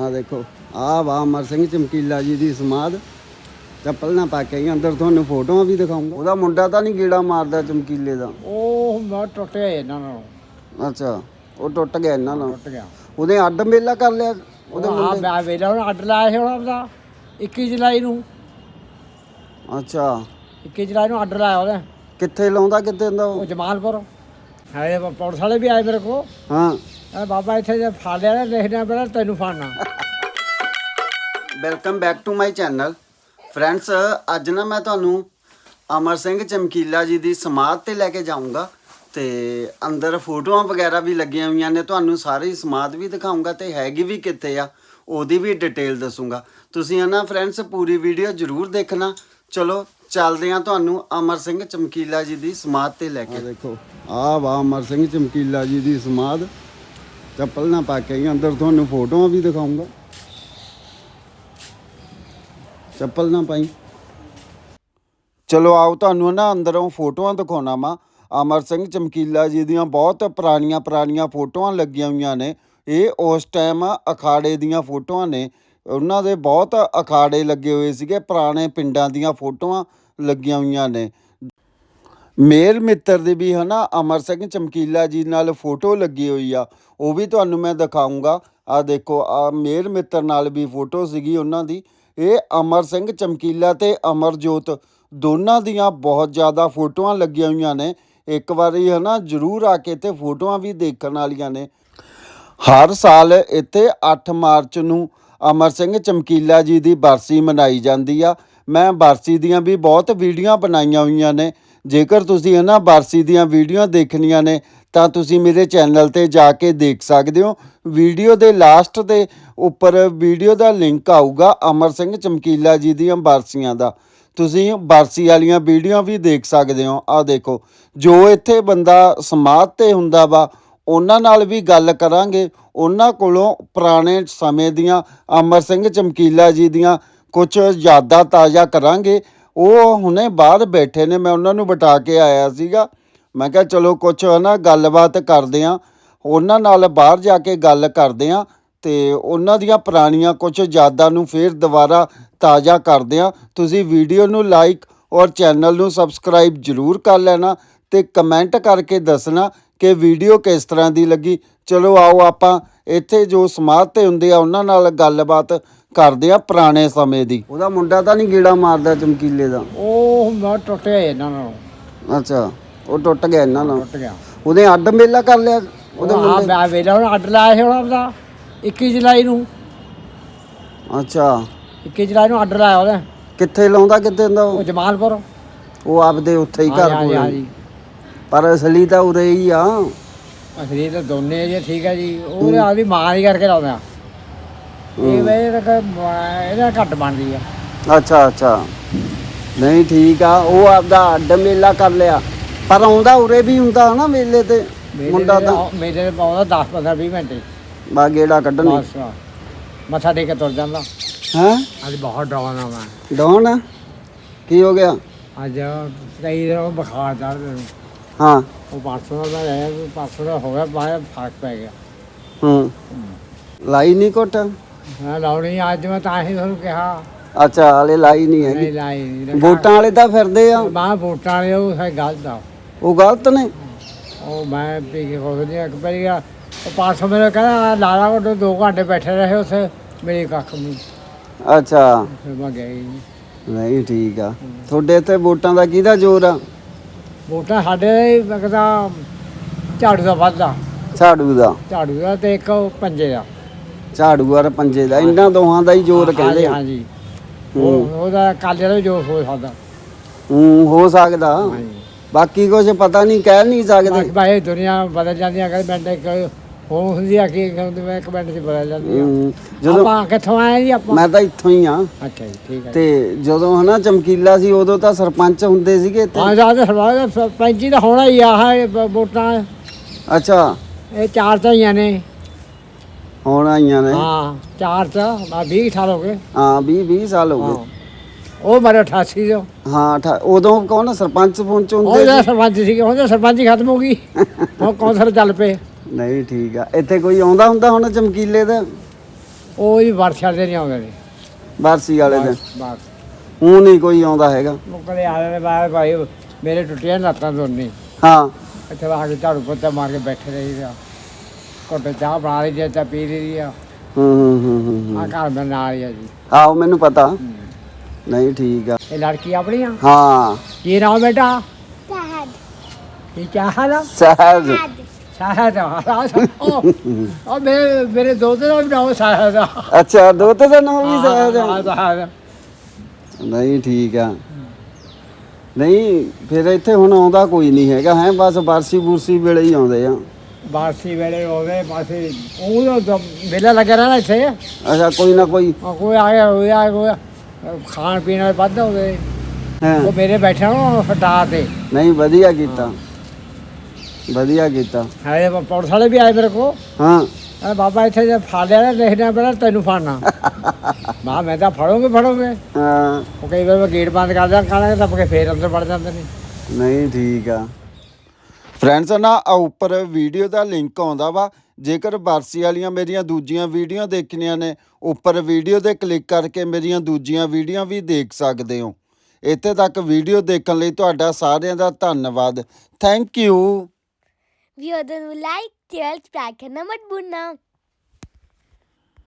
ਆ ਦੇਖੋ ਆ ਵਾ ਅਮਰ ਸਿੰਘ ਚਮਕੀਲਾ ਜੀ ਦੀ ਸਮਾਧ। ਚੱਪਲ ਨਾ ਪਾ ਕੇ ਆਈ ਅੰਦਰ ਤੁਹਾਨੂੰ ਫੋਟੋਆਂ ਵੀ ਦਿਖਾਉਂਗਾ। ਉਹਦਾ ਮੁੰਡਾ ਤਾਂ ਨਹੀਂ ਗੇੜਾ ਮਾਰਦਾ ਚਮਕੀਲੇ ਦਾ। ਉਹ ਮੈਂ ਟੁੱਟਿਆ ਇਹਨਾਂ ਨਾਲੋਂ। ਅੱਛਾ ਉਹ ਟੁੱਟ ਗਿਆ ਇਹਨਾਂ ਨਾਲ। ਟੁੱਟ ਗਿਆ। ਉਹਦੇ ਅੱਡ ਮੇਲਾ ਕਰ ਲਿਆ ਉਹਦੇ ਉਹ ਆ ਮੈਂ ਵੇਲਾ ਹੁਣ ਅੱਡ ਲਾਇਆ ਸੀ ਹੁਣ ਆਪਦਾ 21 ਜੁਲਾਈ ਨੂੰ। ਅੱਛਾ। 21 ਜੁਲਾਈ ਨੂੰ ਅੱਡ ਲਾਇਆ ਉਹਨੇ। ਕਿੱਥੇ ਲਾਉਂਦਾ ਕਿੱਥੇ ਹੁੰਦਾ ਉਹ ਜਮਾਲਪੁਰ। ਹੈ ਪੁਲਿਸ ਵਾਲੇ ਵੀ ਆਏ ਮੇਰੇ ਕੋ ਹਾਂ। ਇਹ ਬਾਬਾ ਇੱਥੇ ਜੇ ਫੜ ਲਿਆ ਨਾ ਲਿਖਣਾ ਪਹਿਲਾਂ ਤੈਨੂੰ ਫੜਨਾ। Welcome back to my channel friends ਅੱਜ ਨਾ ਮੈਂ ਤੁਹਾਨੂੰ ਅਮਰ ਸਿੰਘ ਚਮਕੀਲਾ ਜੀ ਦੀ ਸਮਾਧ ਤੇ ਲੈ ਕੇ ਜਾਊਂਗਾ ਤੇ ਅੰਦਰ ਫੋਟੋਆਂ ਵਗੈਰਾ ਵੀ ਲੱਗੀਆਂ ਹੋਈਆਂ ਨੇ ਤੁਹਾਨੂੰ ਸਾਰੀ ਸਮਾਧ ਵੀ ਦਿਖਾਊਂਗਾ ਤੇ ਹੈਗੀ ਵੀ ਕਿੱਥੇ ਆ ਉਹਦੀ ਵੀ ਡਿਟੇਲ ਦੱਸੂੰਗਾ। ਤੁਸੀਂ ਨਾ ਫਰੈਂਡਸ ਪੂਰੀ ਵੀਡੀਓ ਜ਼ਰੂਰ ਦੇਖਣਾ। ਚਲੋ, ਚੱਲਦੇ ਆ ਤੁਹਾਨੂੰ ਅਮਰ ਸਿੰਘ ਚਮਕੀਲਾ ਜੀ ਦੀ ਸਮਾਧ ਤੇ ਲੈ ਕੇ। ਦੇਖੋ ਆ ਵਾ ਅਮਰ ਸਿੰਘ ਚਮਕੀਲਾ ਜੀ ਦੀ ਸਮਾਧ। ਚੱਪਲ ਨਾ ਪਾ ਕੇ ਆਈ, ਅੰਦਰ ਤੁਹਾਨੂੰ ਫੋਟੋਆਂ ਵੀ ਦਿਖਾਊਂਗਾ ਚੱਪਲ ਨਾ ਪਾਈ। ਚਲੋ, ਆਓ ਤੁਹਾਨੂੰ ਨਾ ਅੰਦਰੋਂ ਫੋਟੋਆਂ ਦਿਖਾਉਣਾ ਵਾ। ਅਮਰ ਸਿੰਘ ਚਮਕੀਲਾ ਜੀ ਦੀਆਂ ਬਹੁਤ ਪੁਰਾਣੀਆਂ ਪੁਰਾਣੀਆਂ ਫੋਟੋਆਂ ਲੱਗੀਆਂ ਹੋਈਆਂ ਨੇ। ਇਹ ਉਸ ਟਾਈਮ ਅਖਾੜੇ ਦੀਆਂ ਫੋਟੋਆਂ ਨੇ। ਉਹਨਾਂ ਦੇ ਬਹੁਤ ਅਖਾੜੇ ਲੱਗੇ ਹੋਏ ਸੀਗੇ, ਪੁਰਾਣੇ ਪਿੰਡਾਂ ਦੀਆਂ ਫੋਟੋਆਂ ਲੱਗੀਆਂ ਹੋਈਆਂ ਨੇ। ਮੇਲ ਮਿੱਤਰ ਦੀ ਵੀ ਹਨਾ, ਅਮਰ ਸਿੰਘ ਚਮਕੀਲਾ ਜੀ ਨਾਲ ਫੋਟੋ ਲੱਗੀ ਹੋਈ ਆ, ਉਹ ਵੀ ਤੁਹਾਨੂੰ ਮੈਂ ਦਿਖਾਉਂਗਾ ਆ ਦੇਖੋ ਆ ਮੇਲ ਮਿੱਤਰ ਨਾਲ ਵੀ ਫੋਟੋ ਸੀਗੀ ਉਹਨਾਂ ਦੀ। ਇਹ ਅਮਰ ਸਿੰਘ ਚਮਕੀਲਾ ਤੇ ਅਮਰਜੋਤ ਦੋਨਾਂ ਦੀਆਂ ਬਹੁਤ ਜ਼ਿਆਦਾ ਫੋਟੋਆਂ ਲੱਗੀਆਂ ਹੋਈਆਂ ਨੇ। ਇੱਕ ਵਾਰੀ ਹਨਾ, ਜਰੂਰ ਆ ਕੇ ਤੇ ਫੋਟੋਆਂ ਵੀ ਦੇਖਣ ਵਾਲੀਆਂ ਨੇ। ਹਰ ਸਾਲ ਇੱਥੇ 8 ਮਾਰਚ ਨੂੰ ਅਮਰ ਸਿੰਘ ਚਮਕੀਲਾ ਜੀ ਦੀ ਬਰਸੀ ਮਨਾਈ ਜਾਂਦੀ ਆ। ਮੈਂ ਬਰਸੀ ਦੀਆਂ ਵੀ ਬਹੁਤ ਵੀਡੀਓ ਬਣਾਈਆਂ ਹੋਈਆਂ ਨੇ। ਜੇਕਰ ਤੁਸੀਂ ਇਹਨਾਂ ਬਰਸੀ ਦੀਆਂ ਵੀਡੀਓ ਦੇਖਣੀਆਂ ਨੇ, ਤਾਂ ਤੁਸੀਂ ਮੇਰੇ ਚੈਨਲ ਤੇ ਜਾ ਕੇ ਦੇਖ ਸਕਦੇ ਹੋ। ਵੀਡੀਓ ਦੇ ਲਾਸਟ ਦੇ ਉੱਪਰ ਵੀਡੀਓ ਦਾ ਲਿੰਕ ਆਊਗਾ ਅਮਰ ਸਿੰਘ ਚਮਕੀਲਾ ਜੀ ਦੀਆਂ ਬਰਸੀਆਂ ਦਾ। ਤੁਸੀਂ ਬਰਸੀ ਵਾਲੀਆਂ ਵੀਡੀਓ ਵੀ ਦੇਖ ਸਕਦੇ ਹੋ। ਆ ਦੇਖੋ, ਜੋ ਇੱਥੇ ਬੰਦਾ ਸਮਾਧ ਤੇ ਹੁੰਦਾ ਵਾ, ਉਹਨਾਂ ਨਾਲ ਵੀ ਗੱਲ ਕਰਾਂਗੇ। ਉਹਨਾਂ ਕੋਲੋਂ ਪੁਰਾਣੇ ਸਮੇਂ ਦੀਆਂ ਅਮਰ ਸਿੰਘ ਚਮਕੀਲਾ ਜੀ ਦੀਆਂ ਕੁਝ ਯਾਦਾਂ ਤਾਜ਼ਾ ਕਰਾਂਗੇ। ਉਹ ਹੁਣੇ ਬਾਹਰ ਬੈਠੇ ਨੇ, ਮੈਂ ਉਹਨਾਂ ਨੂੰ ਬਿਠਾ ਕੇ ਆਇਆ ਸੀਗਾ। ਮੈਂ ਕਿਹਾ, ਚਲੋ ਕੁਝ ਨਾ, ਗੱਲਬਾਤ ਕਰਦੇ ਆ। ਉਹਨਾਂ ਨਾਲ ਬਾਹਰ ਜਾ ਕੇ ਗੱਲ ਕਰਦੇ ਆ ਤੇ ਉਹਨਾਂ ਦੀਆਂ ਪੁਰਾਣੀਆਂ ਕੁਝ ਯਾਦਾਂ ਨੂੰ ਫੇਰ ਦੁਬਾਰਾ ਤਾਜ਼ਾ ਕਰਦੇ ਆ। ਤੁਸੀਂ ਵੀਡੀਓ ਨੂੰ ਲਾਈਕ ਔਰ ਚੈਨਲ ਨੂੰ ਸਬਸਕ੍ਰਾਈਬ ਜਰੂਰ ਕਰ ਲੈਣਾ ਤੇ ਕਮੈਂਟ ਕਰਕੇ ਦੱਸਣਾ ਕਿ ਵੀਡੀਓ ਕਿਸ ਤਰ੍ਹਾਂ ਦੀ ਲੱਗੀ। ਚਲੋ ਆਓ ਆਪਾਂ ਇੱਥੇ ਜੋ ਸਮਾਧ ਤੇ ਹੁੰਦੇ ਆ ਉਹਨਾਂ ਨਾਲ ਗੱਲਬਾਤ ਕਰਦੇ ਆ ਪੁਰਾਣੇ ਸਮੇਂ ਦੀ। ਉਹਦਾ ਮੁੰਡਾ ਤਾਂ ਨਹੀਂ ਗੇੜਾ ਮਾਰਦਾ ਚਮਕੀਲੇ ਦਾ? ਉਹ ਮੈਂ ਟੁੱਟਿਆ ਇਹਨਾਂ ਨਾਲੋਂ। ਅੱਛਾ ਉਹ ਟੁੱਟ ਗਿਆ ਇਹਨਾਂ ਨਾਲ? ਟੁੱਟ ਗਿਆ। ਉਹਦੇ ਅੱਡ ਮੇਲਾ ਕਰ ਲਿਆ? ਉਹਦੇ ਉਹ ਆ ਮੈਂ ਵੇਲਾ ਹੁਣ ਅੱਡ ਲਾਇਆ ਸੀ ਹੁਣ ਆਪਦਾ। 21 ਜੁਲਾਈ ਨੂੰ। ਅੱਛਾ। 21 ਜੁਲਾਈ ਨੂੰ ਅੱਡ ਲਾਇਆ ਉਹਨੇ। ਕਿੱਥੇ ਲਾਉਂਦਾ ਕਿੱਥੇ ਹੁੰਦਾ ਉਹ? ਉਹ ਜਮਾਲਪੁਰ। ਉਹ ਆਪਦੇ ਉੱਥੇ ਹੀ ਘਰ ਹਾਂਜੀ ਕੋਲ ਹਾਂਜੀ ਪਰ ਅਸਲੀ ਤਾਂ ਉਰੇ ਹੀ ਆ। ਅਸਲੀ ਤਾਂ ਦੋਨੇ ਜੇ ਠੀਕ ਹੈ ਜੀ। ਉਹ ਆਦੀ ਮਾਂ ਹੀ ਕਰਕੇ ਲਾਉਂਦਾ ਇਹ ਵੇ ਇਹਦਾ ਘੱਟ ਬਣਦੀ ਆ। ਅੱਛਾ ਅੱਛਾ। ਨਹੀਂ ਠੀਕ ਆ ਉਹ ਆਪਦਾ ਅੱਡ ਮੇਲਾ ਕਰ ਲਿਆ। ਪਰ ਆਉਂਦਾ ਉਰੇ ਵੀ ਹੁੰਦਾ ਨਾ ਮੇਲੇ ਤੇ। ਮੁੰਡਾ ਤਾਂ ਮੇਰੇ ਪਾਉਂਦਾ 10 15 20 ਮਿੰਟ। ਬਾ ਗੇੜਾ ਕੱਢਣ ਬਸ ਮੱਥਾ ਟੇਕ ਕੇ ਤੁਰ ਜਾਂਦਾ। ਹੈ? ਅੱਜ ਬਹੁਤ ਡਰਾਉਣਾ ਮੈਂ। ਡੌਨ ਕੀ ਹੋ ਗਿਆ? ਅੱਜ ਕਈ ਦਿਨ ਬੁਖਾਰ ਚੜ੍ਹ ਮੈਨੂੰ ਹਾਂ। ਉਹ ਪਰਸੋਂ ਦਾ ਰਹਿ ਵੀ ਪਰਸੋਂ ਦਾ ਹੋ ਗਿਆ ਬਾਹਰ ਫ਼ਰਕ ਪੈ ਗਿਆ। ਹੂੰ। ਲਾਈ ਨਹੀਂ ਕੋਟ ਮੈਂ ਲਾਉਣੀ ਅੱਜ ਮੈਂ ਤਾਂ ਹੀ ਤੁਹਾਨੂੰ ਕਿਹਾ। ਅੱਛਾ ਹਲੇ ਲਾਈ ਨਹੀਂ ਹੈਗੀ। ਨਹੀਂ ਲਾਈ ਨਹੀਂ ਵੋਟਾਂ ਵਾਲੇ ਤਾਂ ਫਿਰਦੇ ਆ। ਬਾਹ ਵੋਟਾਂ ਵਾਲੇ ਉਹ ਹੈ ਗਲਤ ਆ। ਉਹ ਗਲਤ ਨੇ? ਉਹ ਮੈਂ ਪੀ ਕੇ ਖੁਦ ਨਹੀਂ ਇੱਕ ਵਾਰੀ ਆ ਉਹ ਪਰਸੋਂ ਮੈਨੂੰ ਕਹਿੰਦਾ ਲਾਲਾ ਕੋਲ ਦੋ ਘੰਟੇ ਬੈਠੇ ਰਹੇ ਮੇਰੇ ਕੱਖ ਨਹੀਂ ਅੱਛਾ। ਫਿਰ ਮੈਂ ਗਿਆ ਹੀ ਨਹੀਂ ਨਹੀਂ ਠੀਕ ਆ। ਤੁਹਾਡੇ ਇੱਥੇ ਵੋਟਾਂ ਦਾ ਕਿਹਦਾ ਜ਼ੋਰ ਆ? ਵੋਟਾਂ ਸਾਡੇ ਲੱਗਦਾ ਝਾੜੂ ਦਾ ਵੱਧਦਾ। ਝਾੜੂ ਦਾ? ਝਾੜੂ ਦਾ ਤੇ ਇੱਕ ਉਹ ਪੰਜੇ ਦਾ। ਝਾੜੂ ਔਰ ਪੰਜੇ ਦਾ ਇਹਨਾਂ ਦੋਹਾਂ ਦਾ ਹੀ ਜ਼ੋਰ ਕਹਿੰਦੇ ਆ। ਹਾਂਜੀ ਉਹ ਉਹਦਾ ਕਾਲੇ ਦਾ ਵੀ ਜੋਰ ਹੋ ਸਕਦਾ। ਹੂੰ ਹੋ ਸਕਦਾ। ਹਾਂਜੀ ਬਾਕੀ ਕੁਝ ਪਤਾ ਨਹੀਂ ਕਹਿ ਨਹੀਂ ਸਕਦੇ। ਬਾਕੀ ਭਾਈ ਦੁਨੀਆ ਬਦਲ ਜਾਂਦੀ ਹੈ ਕਦੇ ਮਿੰਟ ਇੱਕ ਹੋ ਹੁੰਦੀ ਆ ਕਿ ਮੈਂ ਇੱਕ ਮਿੰਟ ਚ ਬਦਲ ਜਾਂਦੀ ਆ। ਹੂੰ, ਜਦੋਂ ਆਪਾਂ ਕਿੱਥੋਂ ਆਏ ਜੀ ਆਪਾਂ? ਮੈਂ ਤਾਂ ਇੱਥੋਂ ਹੀ ਆ। ਅੱਛਾ ਜੀ ਠੀਕ ਹੈ ਤੇ ਜਦੋਂ ਹਨਾ ਚਮਕੀਲਾ ਸੀ ਉਦੋਂ ਤਾਂ ਸਰਪੰਚ ਹੁੰਦੇ ਸੀਗੇ ਇੱਥੇ। ਹਾਂ ਜਾ ਤੇ ਸਰਵਾਜ ਸਰਪੰਚੀ ਤਾਂ ਹੋਣਾ ਹੀ ਆ ਆਹ ਇਹ ਵੋਟਾਂ। ਅੱਛਾ। ਇਹ ਚਾਰ ਚਾਹੀਆਂ ਨੇ। ਹੁਣ ਆਈਆਂ ਨੇ। ਹਾਂ ਚਾਰ ਮੈਂ 20 ਸਾਲ ਹੋ ਗਏ। ਹਾਂ 20 20 ਸਾਲ ਹੋ ਹਾਂ। ਗਏ ਉਹ ਮਰੇ 88 ਜੋ ਹਾਂ ਠਾ- ਉਦੋਂ ਕੌਣ ਸਰਪੰਚ ਪੁੰਚ ਉਹ ਹੁੰਦੇ ਜਿਹੜਾ ਸਰਪੰਚ ਸੀ ਉਹਦਾ ਸਰਪੰਚੀ ਖਤਮ ਹੋ ਗਈ। ਉਹ ਕੌਂਸਲ ਚੱਲ ਪਏ। ਨਹੀਂ ਠੀਕ ਆ। ਇੱਥੇ ਕੋਈ ਆਉਂਦਾ ਹੁੰਦਾ ਹੁਣ ਚਮਕੀਲੇ ਦਾ? ਉਹ ਜੀ ਵਰਸ਼ਾ ਦੇ ਨਹੀਂ ਆਉਂਦੇ ਨੇ। ਬਰਸੀ ਵਾਲੇ ਦਿਨ? ਬਸ ਹੁਣ ਨਹੀਂ ਕੋਈ ਆਉਂਦਾ ਹੈਗਾ? ਮੁਕਲੇ ਆ ਜਾਂਦੇ ਬਾਅਦ ਭਾਈ ਮੇਰੇ ਟੁੱਟੀਆਂ ਲੱਤਾਂ ਦੋਨੇ। ਹਾਂ। ਇੱਥੇ ਆ ਕੇ ਝਾੜੂ ਪੋਚਾ ਮਾਰ ਕੇ ਬੈਠੇ ਰਹੀਦਾ ਕੋਟੇ ਚਾਹ ਬਣਾ ਲਈ ਜੇ ਚਾਹ ਪੀ ਲਈ ਆ। ਹੂੰ ਹੂੰ ਹੂੰ ਹੂੰ ਹੂੰ। ਆ ਘਰ ਨਾਲ ਹੀ ਆ ਜੀ। ਆਹੋ ਮੈਨੂੰ ਪਤਾ। ਨਹੀਂ ਠੀਕ ਆ। ਇਹ ਲੜਕੀ ਆਪਣੀ ਆ? ਹਾਂ। ਕੀ ਨਾਮ ਬੇਟਾ. ਕੀ ਕਿਆ ਹਾਲ ਆ? ਸਹਿਜ Sad. ਸਾਹਦ ਉਹ ਉਹ ਮੇਰੇ ਮੇਰੇ ਦੋਸਤ ਦਾ ਵੀ ਨਾਮ ਸਾਹਦ ਆ ਅੱਛਾ ਦੋਤੇ ਦਾ ਨਾਮ ਵੀ ਸਹਿਜ ਆ ਹਾਂ, ਸਾਹਦ ਨਹੀਂ ਠੀਕ ਆ। ਨਹੀਂ ਫਿਰ ਇੱਥੇ ਹੁਣ ਆਉਂਦਾ ਕੋਈ ਨਹੀਂ ਹੈਗਾ ਹੈ ਬਸ ਬਰਸੀ ਬੁਰਸੀ ਵੇਲੇ ਹੀ ਆਉਂਦੇ ਆ। ਬਾਸੀ ਵੇਲੇ ਹੋਵੇ ਬਾਸੀ ਉਹ ਤਾਂ ਮੇਲਾ ਲੱਗਿਆ ਰਹਿਣਾ ਇੱਥੇ। ਅੱਛਾ ਕੋਈ ਨਾ ਕੋਈ। ਆ ਕੋਈ ਆ ਗਿਆ ਕੋਈ ਆ ਗਿਆ ਕੋਈ ਖਾਣ ਪੀਣ ਵਾਲੇ ਵੱਧ ਹੋਵੇ ਹੈ। ਉਹ ਮੇਰੇ ਬੈਠਾ ਨੂੰ ਹਟਾ ਤੇ। ਨਹੀਂ ਵਧੀਆ ਕੀਤਾ। ਵਧੀਆ ਕੀਤਾ। ਹੈ ਪੁਲਿਸ ਵਾਲੇ ਵੀ ਆਏ ਮੇਰੇ ਕੋ ਹਾਂ। ਆ ਬਾਬਾ ਇੱਥੇ ਜੇ ਫੜ ਲਿਆ ਨਾ ਦੇਖਣਾ ਪਹਿਲਾਂ ਤੈਨੂੰ ਫੜਨਾ। ਮਾ ਮੈਂ ਤਾਂ ਫੜੋਗੇ ਫੜੋਗੇ। ਹਾਂ। ਉਹ ਕਈ ਵਾਰ ਮੈਂ ਗੇਟ ਬੰਦ ਕਰ ਦਿਆਂ ਖਾਣਾ ਟੱਪ ਕੇ ਫੇਰ ਅੰਦਰ ਵੜ ਜਾਂਦੇ ਨੇ। ਨਹੀਂ ਠੀਕ ਆ। ਫਰੈਂਡਸ ਨਾ ਉੱਪਰ ਵੀਡੀਓ ਦਾ ਲਿੰਕ ਆਉਂਦਾ ਵਾ। ਜੇਕਰ ਬਰਸੀ ਵਾਲੀਆਂ ਮੇਰੀਆਂ ਦੂਜੀਆਂ ਵੀਡੀਓ ਦੇਖਣੀਆਂ ਨੇ ਉੱਪਰ ਵੀਡੀਓ ਤੇ ਕਲਿੱਕ ਕਰਕੇ ਮੇਰੀਆਂ ਦੂਜੀਆਂ ਵੀਡੀਓ ਵੀ ਦੇਖ ਸਕਦੇ ਹੋ। ਇੱਥੇ ਤੱਕ ਵੀਡੀਓ ਦੇਖਣ ਲਈ ਤੁਹਾਡਾ ਸਾਰਿਆਂ ਦਾ ਧੰਨਵਾਦ। Thank you If you don't like, tell Sprite and Namad Bunna.